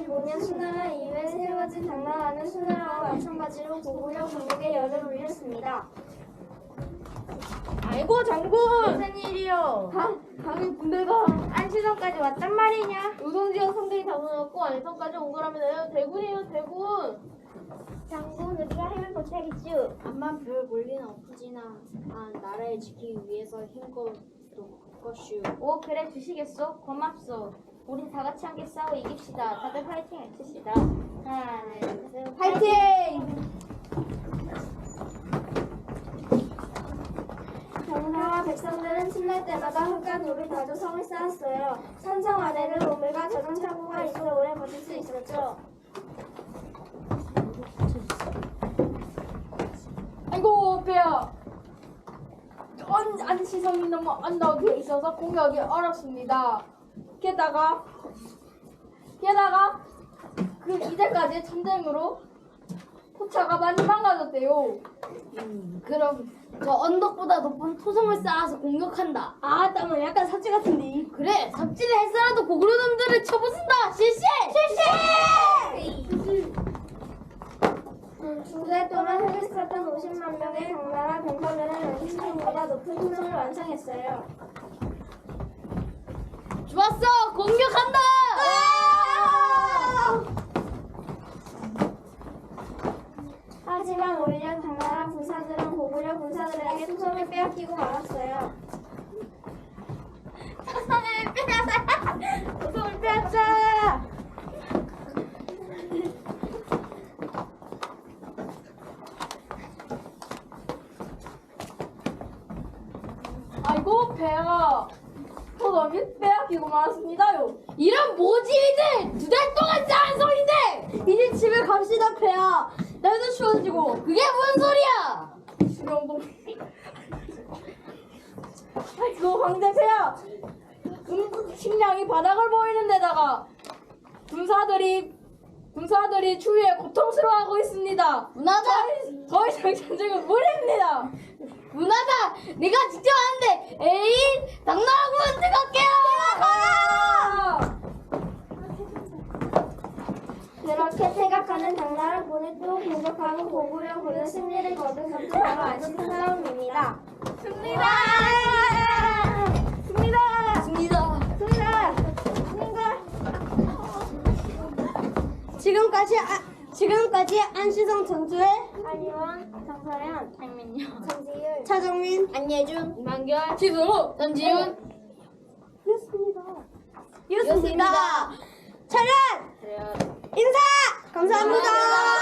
2025년 수나라 이후에 세 가지 당나라는 수나라와 마찬가지로 고구려 건국에 열을 올렸습니다. 아이고 장군 무슨 일이요? 가, 감히 군대가 안시성까지 왔단 말이냐? 우동지역 상대히 잡아놓고 안성까지 온 거라면요 대군이에요 대군 장군 우리가 힘을 보태겠죠. 암만 별 볼리는 없지나 아, 나라를 지키기 위해서 힘껏 것슈 오 그래 주시겠소? 고맙소. 우리 다 같이 함께 싸워 이깁시다. 다들 파이팅 외칩시다. 하나 둘 셋. 파이팅! 당나라 백성들은 침날 때마다 흙과 돌을 다져 성을 쌓았어요. 산성 아래를 오물과 자동차고가 있어 오래 버틸 수 있었죠. 아이고 배야 안, 안시성이 너무 언덕에 있어서 공격이 어렵습니다 게다가 게다가 그 이제까지 전쟁으로 포차가 많이 망가졌대요 그럼 저 언덕보다 높은 토성을 쌓아서 공격한다 아 땀은 약간 사치 같은데 그래 삽질을 해서라도 고구려 놈들을 쳐부순다 실시! 실시! 두달 동안 쌓던 50만 명의 당나라 병사들은 안시성보다 높은 토성을 완성했어요. 좋았어 공격한다! 하지만 오히려 당나라 군사들은 고구려 군사들에게 토성을 빼앗기고 말았어요. 토성을 빼앗아! 토성을 빼앗아! 아이고 배가 토덤이 빼앗기고 말았습니다요. 이런 모질이들 두 달 동안 쌓은 소리인데! 이제 집에 갑시다 배야 날도 추워지고. 그게 뭔 소리야! 수령동. 아이고 황제 배야 음, 식량이 바닥을 보이는 데다가 군사들이 군사들이 추위에 고통스러워하고 있습니다. 더 이상 전쟁은 무리입니다 문화다 내가 직접 하는데 에이 당나라군 들어갈게요 그렇게 생각하는 당나라 군을 또 공격하고 고구려 군은 승리를 거둔 것도 바로 안시성사람입니다. 승리다! 승리다! 승리다 승리다! 승리다! 지금까지 아, 지금까지 안시성 전투의 한의원, 정서련, 장민요. 정지율, 차정민 안예준 이만결 지수 전지훈. 였습니다. 였습니다. 차렷! 그래요. 인사! 감사합니다.